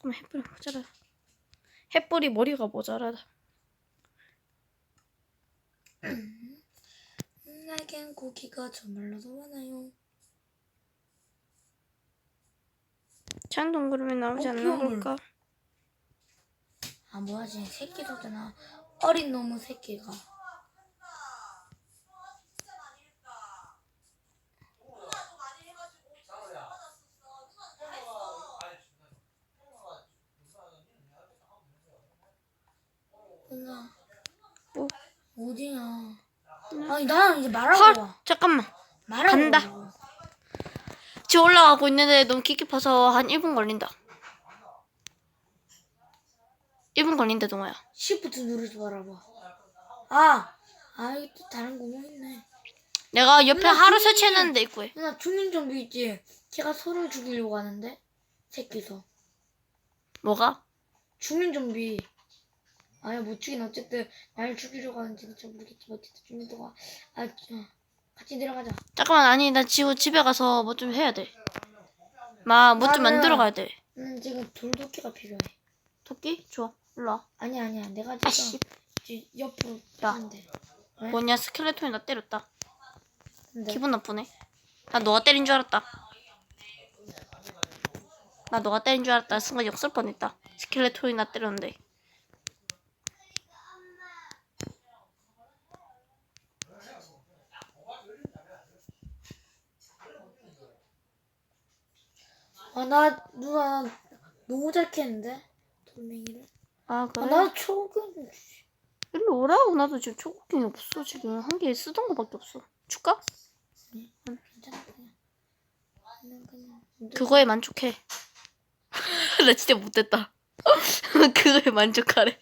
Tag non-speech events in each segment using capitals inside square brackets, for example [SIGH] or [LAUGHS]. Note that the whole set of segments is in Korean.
잠깐만 햇불이 모자라. 햇불이 머리가 모자라다. 날겐 고기가 정말로도 많아요. 찬 동그라미 나오지 어, 귀여울. 걸까? 아 뭐하지 새끼도잖아. 어린 놈의 새끼가. 누나 뭐? 어디냐? 아니 나는 이제 말하고 헐 와. 잠깐만. 말하고 간다. 와. 지금 올라가고 있는데 너무 깊어서 한 1분 걸린다. 1분 걸린다 동아야. 시프트 누르지 말아봐. 아, 아 이거 또 다른 구멍 있네. 내가 옆에 누나, 하루 설치했는데 입구에. 누나 주민 좀비 있지? 걔가 서로를 죽이려고 하는데 새끼서. 뭐가? 주민 좀비. 아니 못 죽인 어쨌든 날 죽이려고 하는지 잘 모르겠지만 어쨌든 주민도가 아 저, 같이 내려가자. 잠깐만 아니 나 지금 집에 가서 뭐 좀 해야 돼. 막뭐좀 나는- 만들어 가야 돼. 음 지금 돌도끼가 필요해. 토끼? 좋아. 일로 와. 아니야 아니야 내가 지금 아씨. 이제 옆으로 야. 하는데. 왜? 뭐냐 스켈레톤이 나 때렸다. 근데 기분 나쁘네. 나 너가 때린 줄 알았다. 나 너가 때린 줄 알았다. 순간 욕설 뻔했다. 스켈레톤이 나 때렸는데. 아 나 누나 너무 잘 캐는데 돌멩이를. 아 아, 그래? 나 초근 일로 오라고 나도 지금 초코킹이 없어 지금 한 개 쓰던 거밖에 없어. 줄까? 괜찮아 그냥. 그냥 그냥. 그거에 만족해. [LAUGHS] 나 진짜 못됐다. [LAUGHS] 그거에 만족하래.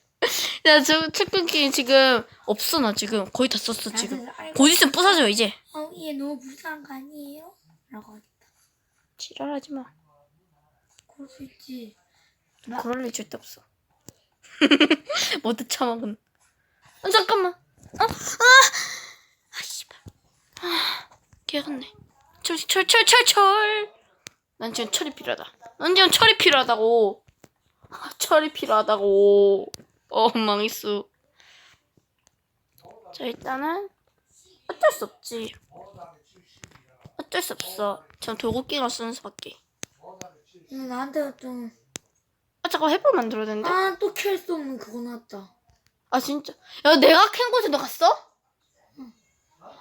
야, 저 책끊기 지금 없어, 나 지금. 거의 다 썼어, 지금. 곧 있으면 부서져, 이제. 어, 얘 너무 불쌍한 거 아니에요? 라고 하겠다. 지랄하지 마. 그럴 수 있지. 그럴 일 절대 없어. 못해 참아군. 아, 잠깐만. 아, 아, 아, 씨발. 아, 개같네. 철, 철, 철, 철, 철. 난 지금 철이 필요하다. 난 지금 철이 필요하다고. 아, 철이 필요하다고. 어, 망했어. 자, 일단은 어쩔 수 없지. 어쩔 수 없어. 전 돌고기가 쓰는 수밖에. 응, 나한테 좀. 아, 잠깐 햇불 만들어야 되는데. 아, 또켤수 없는 그거 나왔다. 아 진짜 야 내가 캔 곳에 너 갔어?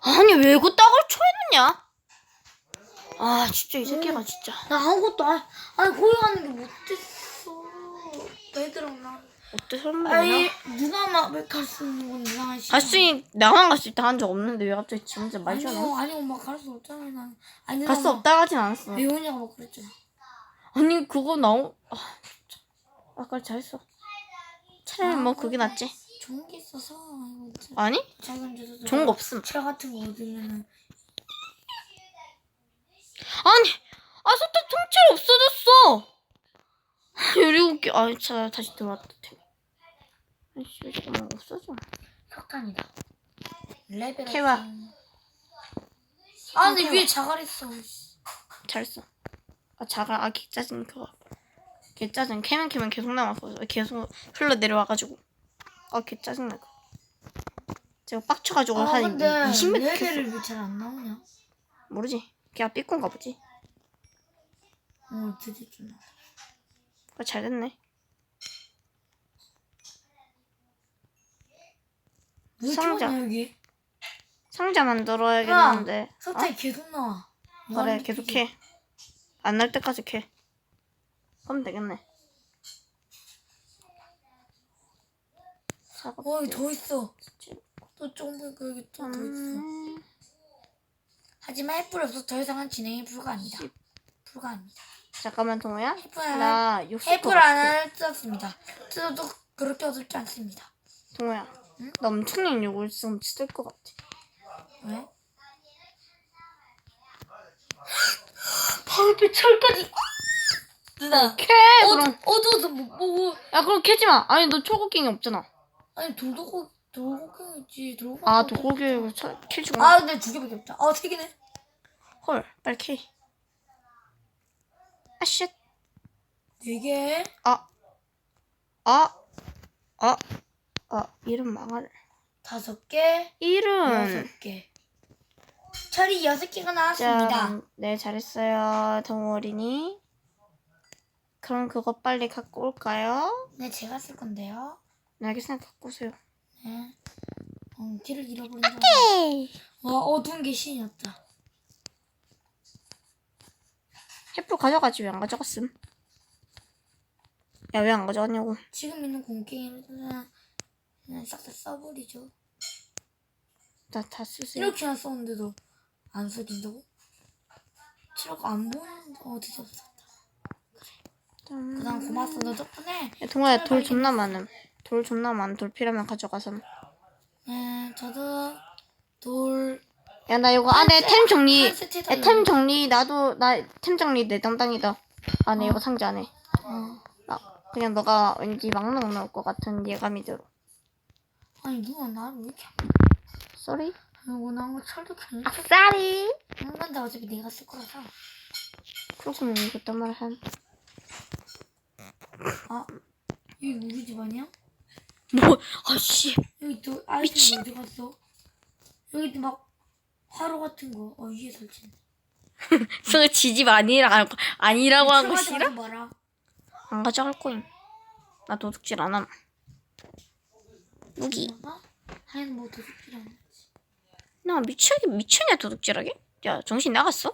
아니 왜그 딱을 쳐있느냐? 아 진짜 이 새끼가 진짜 나 아무것도 안, 아니, 가는 게 못했어. 얘들랑 나. 어때 설마 아니, 내가 누나만 왜갈수 있는 건 이상한 시 갈수 나만 갈수 있다 한적 없는데 왜 갑자기 지 혼자 말 아니요, 잖아 아니요, 막갈수 없잖아, 난. 아니, 갈수 없다 하진 않았어 매운이가 막 그랬잖아. 아니 그거 나오 아 진짜 아까 잘했어 차라리 뭐 그게 낫지 좋은 게 있어서, 이거 진짜. 아니 작은 데도. 좋은 거 없음 차 같은 거 얻으면은. 아니 아 소태 통째로 없어졌어 [LAUGHS] 열일곱 개아 자 다시 들어왔다 아이씨 왜 잠깐만 없어져 석탄이다. 레벨. 없음. 아, 근데. 위에 자갈 있어. 잘했어. 아 자가 아 개짜증 그거. 개짜증 캐면 캐면 계속 남았어. 계속 흘러 내려와가지고. 아 개짜증 나. 제가 빡쳐가지고 아, 한 근데 20몇 개 레벨을 왜 잘 안 나오냐? 모르지. 걔가 삐꾼가 보지. 어, 드디어 좀 나와. 그거 잘 됐네. 왜 상자. 상자 여기? 상자 만들어야겠는데. 계속 나와. 어? 뭐 그래 계속 캐. 안 날 때까지 캐. 그럼 되겠네. 사과. 어, 여기 더 있어. 또 조금 여기 또더 있어. 음, 하지만 햇불 없어 더 이상은 진행이 불가합니다. 불가합니다. 잠깐만 동호야. 나 햇불 같아. 안을 뜯었습니다. 뜯어도 그렇게 어둡지 않습니다. 동호야. 응? 나 엄청난 욕을 지금 쓸것 같아. 왜? 바로 철까지. 누나. 캐 어, 그럼. 어두워서 못 보고. 야 그럼 캐지 마. 아니 너 초고갱이 없잖아. 아니 돌도고 돌고기 있지. 돌고기. 아 도고기 캐주고. 아 근데 두 개밖에 없다. 아세 개네. 헐 빨리 캐. 아 쉣. 네 개. 아, 아, 아, 아, 이름 망할. 다섯 개. 이름. 여섯 개. 철이 여섯 개가 자, 나왔습니다. 네, 잘했어요, 동어린이. 그럼 그거 빨리 갖고 올까요? 네, 제가 쓸 건데요. 네, 알겠습니다. 갖고 오세요. 네. 어, 길을 잃어버린 적. 에이. 와, 어두운 게 신이었다. 햇불 가져가지 왜 안 가져갔음? 야, 왜 안 가져갔냐고. 지금 있는 공게임을 그냥, 그냥 싹다 써버리죠. 나 다 쓰세요. 이렇게나 썼는데도 안 써진다고? 저렇게 안 보이는 어디서 썼다. 그 다음 고맙어. 너 덕분에. 야, 동아야, 돌 존나 많음. 돌 존나 많음. 돌 필요하면 가져가서. 네, 저도 돌. 야, 나 이거 안에 템 정리. 한 세트 야. 템 정리, 나도, 나 템 정리 내 담당이다. 안에 이거 상자 안에. 어. 나, 그냥 너가 왠지 막 넣어놓을 것 같은 예감이 들어. 아니, 누가 나를 왜 이렇게. 쏘리? 아이고, 나뭐 철도 괜찮아. 쏘리? 근데 어차피 내가 쓸 거라서. 그렇구면 그딴 말 한. 아, 여기 우리 집 아니야? 뭐, 아씨. 여기 또 아이스 어디 갔어? 여기 또막 화로 같은 거. 어, 위에 설치네. 그 지집 아니라, 아니라고 한 거 싫어? 마라. 안 가져갈 거임. 나 도둑질 안 함. 무기. 엄마가? 하얀 뭐 도둑질 안 했지. 나 미치게 미쳤냐 도둑질하게? 야 정신 나갔어?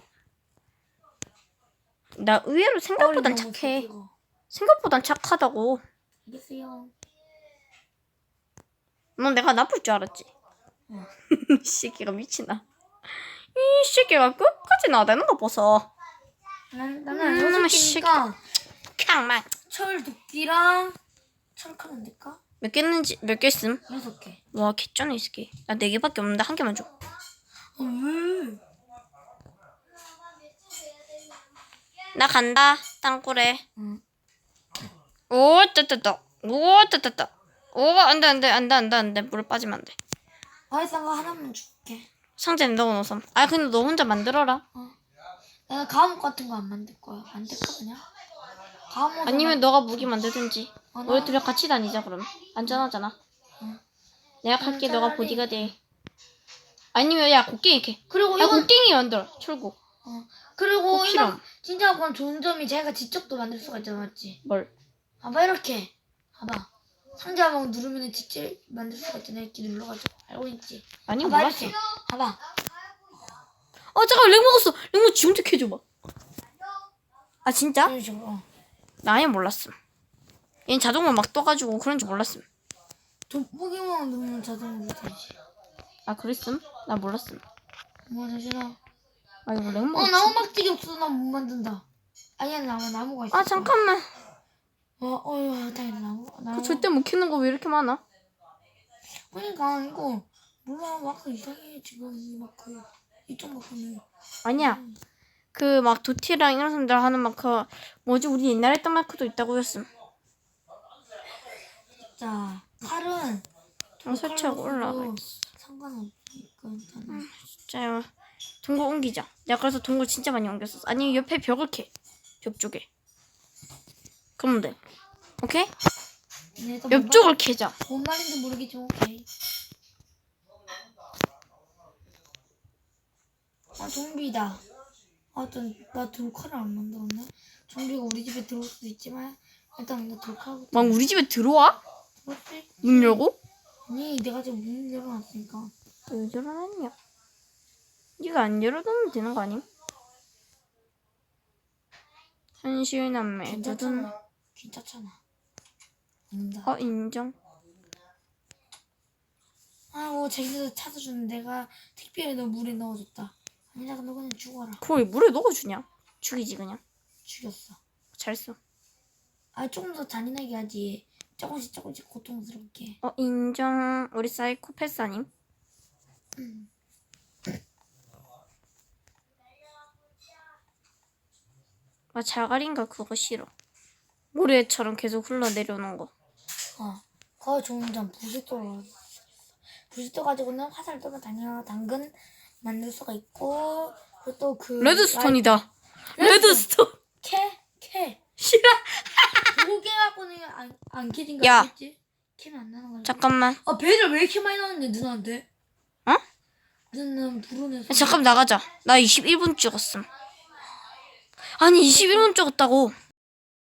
나 의외로 생각보단 너무 착해. 생각보단 착하다고. 알겠어요. 넌 내가 나쁠 줄 알았지? 응. [LAUGHS] 이 새끼가 미친다. 이 새끼가 끝까지 나대는 거 보소. 난, 음, 나는 여섯 개니까 캉만. 철 도끼랑 철칼 안 될까? 몇 개는지 몇개 쓴? 여섯 개. 와 개쩌네 이 새끼. 나네 개밖에 없는데 한 개만 줘. 어, 왜? 나 간다 땅굴에. 응. 오 뜨뜨뜨. 오 뜨뜨뜨. 오 안돼 안돼 안돼 안돼 안돼 물에 빠지면 안돼. 아이스한 거 하나만 줄게. 상자에 넣어놓으삼. 아 근데 너 혼자 만들어라. 내가 가옷 같은 거 안 만들 거야. 만들까 그냥? 가옷 아니면 너가 무기 만들든지. 어, 우리 나- 둘이 같이 다니자 그럼. 안전하잖아. 내가 갈게 너가. 보디가 돼. 아니면 야 곡괭이 이렇게. 그리고 야 이건 곡괭이 만들어. 철곡. 어. 그리고 꼭 이건. 진짜 그건 좋은 점이 자기가 직접도 만들 수가 있잖아, 맞지? 뭘? 봐봐 이렇게. 봐봐. 상자 막 누르면 직접 만들 수가 있잖아. 이렇게 눌러가지고 알고 있지? 아니 봐봐 몰랐어. 이렇게. 봐봐. 어 잠깐 렉 먹었어. 렉먹 지금 좀 해줘봐. 아 진짜? 나 아예 몰랐음. 얘는 자동으로 막 떠가지고 그런 줄 몰랐음. 돋보기만 누르면 자동으로 되지. 아 그랬음? 나 몰랐음. 뭐 잠시만. 아 이거 렉 어. 나무 막대기 없어. 나 못 만든다. 아니야 나무 나무가 있어. 아 잠깐만. 어 어휴 당연히 나무. 나무. 그 절대 못 키는 거 왜 이렇게 많아? 그러니까 이거 몰라 마크 이상해 지금 이 마크 이쪽 마크는. 아니야. 그 막 도티랑 이런 사람들 하는 마크 뭐지 우리 옛날에 했던 마크도 있다고 했음. 자 칼은 어, 설치하고 칼로 올라가. 상관없으니까 일단은. 진짜요. 동굴 옮기자. 내가 그래서 동굴 진짜 많이 옮겼었어. 아니 옆에 벽을 캐. 벽 쪽에. 그러면 돼. 오케이? 내가 옆쪽을 캐자. 뭔 말인지 모르겠지만 오케이. 아 좀비다. 아나 돌칼을 안 만들었네. 좀비가 우리 집에 들어올 수도 있지만 일단 나 돌칼부터 막 우리 집에 들어와? 있- 문 열고? 아니 내가 지금 문 열어놨으니까. 왜 열어놨냐? 네가 안 열어두면 되는 거 아님? 현실 남매 두둔 괜찮잖아. 괜찮잖아. 아닌다. 어 인정 아이고 자기들 찾아주는 내가 특별히 너 물에 넣어줬다. 아니다 너 그냥 죽어라. 그걸 왜 물에 넣어주냐? 죽이지 그냥 죽였어. 잘했어 아 조금 더 잔인하게 하지. 조금씩 조금씩 고통스럽게. 어 인정 우리 사이코패스 아님? 음. 아 자갈인가 그거 싫어 모래처럼 계속 흘러내려오는 거 어. 그거 점 부싯돌. 부싯돌 가지고는 화살 떠면 당연 당근 만들 수가 있고 그리고 또그 레드스톤이다 레드스톤 캐 캐. 싫어 자꾸 깨갖고는 안, 안 캐진 거 야. 알겠지? 캐면 안 나는 거야. 잠깐만. 아 배를 왜 이렇게 많이 나왔는데 누나한테? 어? 누나는 부르면서. 야, 잠깐 나가자. 나 21분 찍었음. 아니 21분 찍었다고.